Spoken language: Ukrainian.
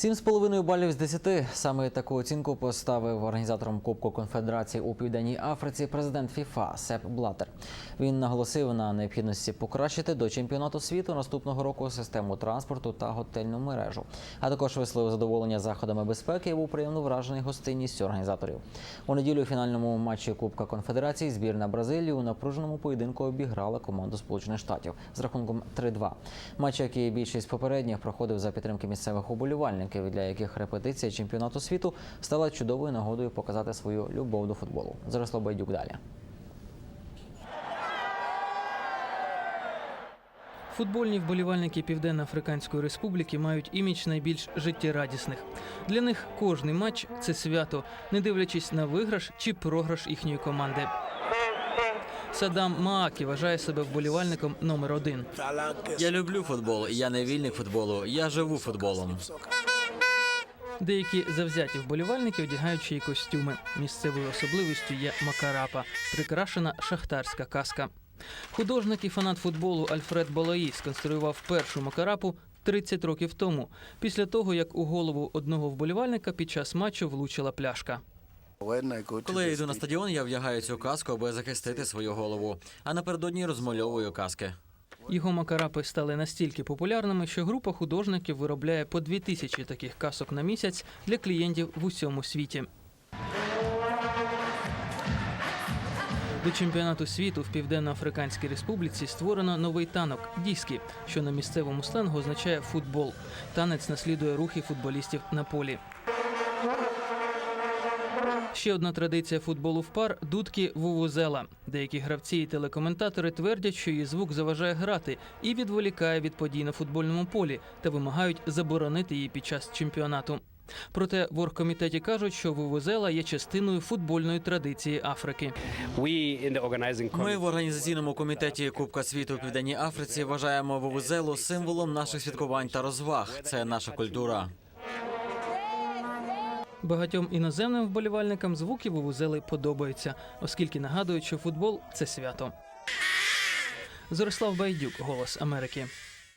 Сім з половиною балів з 10. Саме таку оцінку поставив організатором Кубку Конфедерації у Південній Африці президент ФІФА Сеп Блатер. Він наголосив на необхідності покращити до чемпіонату світу наступного року систему транспорту та готельну мережу. А також висловив задоволення заходами безпеки і був приємно вражений гостинністю організаторів. У неділю у фінальному матчі Кубка Конфедерації збірна Бразилії у напруженому поєдинку обіграла команду Сполучених Штатів з рахунком 3-2. Матч, як і більшість попередніх, проходив за підтримки місцевих уболівальників, для яких репетиція чемпіонату світу стала чудовою нагодою показати свою любов до футболу. Заросло Байдюк далі. Футбольні вболівальники Південно-Африканської Республіки мають імідж найбільш життєрадісних. Для них кожний матч це свято, не дивлячись на виграш чи програш їхньої команди. Садам Маакі вважає себе вболівальником номер один. Я люблю футбол. Я не вільник футболу. Я живу футболом. Деякі завзяті вболівальники одягають ще й костюми. Місцевою особливістю є макарапа, прикрашена шахтарська каска. Художник і фанат футболу Альфред Балаї сконструював першу макарапу 30 років тому, після того як у голову одного вболівальника під час матчу влучила пляшка. Коли я йду на стадіон, я вдягаю цю каску, аби захистити свою голову. А напередодні розмальовую каски. Його макарапи стали настільки популярними, що група художників виробляє по дві тисячі таких касок на місяць для клієнтів в усьому світі. До чемпіонату світу в Південно-Африканській Республіці створено новий танок діскі, що на місцевому сленгу означає футбол. Танець наслідує рухи футболістів на полі. Ще одна традиція футболу в пар дудки вувузела. Деякі гравці і телекоментатори твердять, що її звук заважає грати і відволікає від подій на футбольному полі та вимагають заборонити її під час чемпіонату. Проте в оргкомітеті кажуть, що вувузела є частиною футбольної традиції Африки. Ми в організаційному комітеті Кубка світу у Південній Африці вважаємо вувузелу символом наших святкувань та розваг. Це наша культура. Багатьом іноземним вболівальникам звуки вувузели подобаються, оскільки нагадують, що футбол це свято. Зорислав Байдюк, Голос Америки.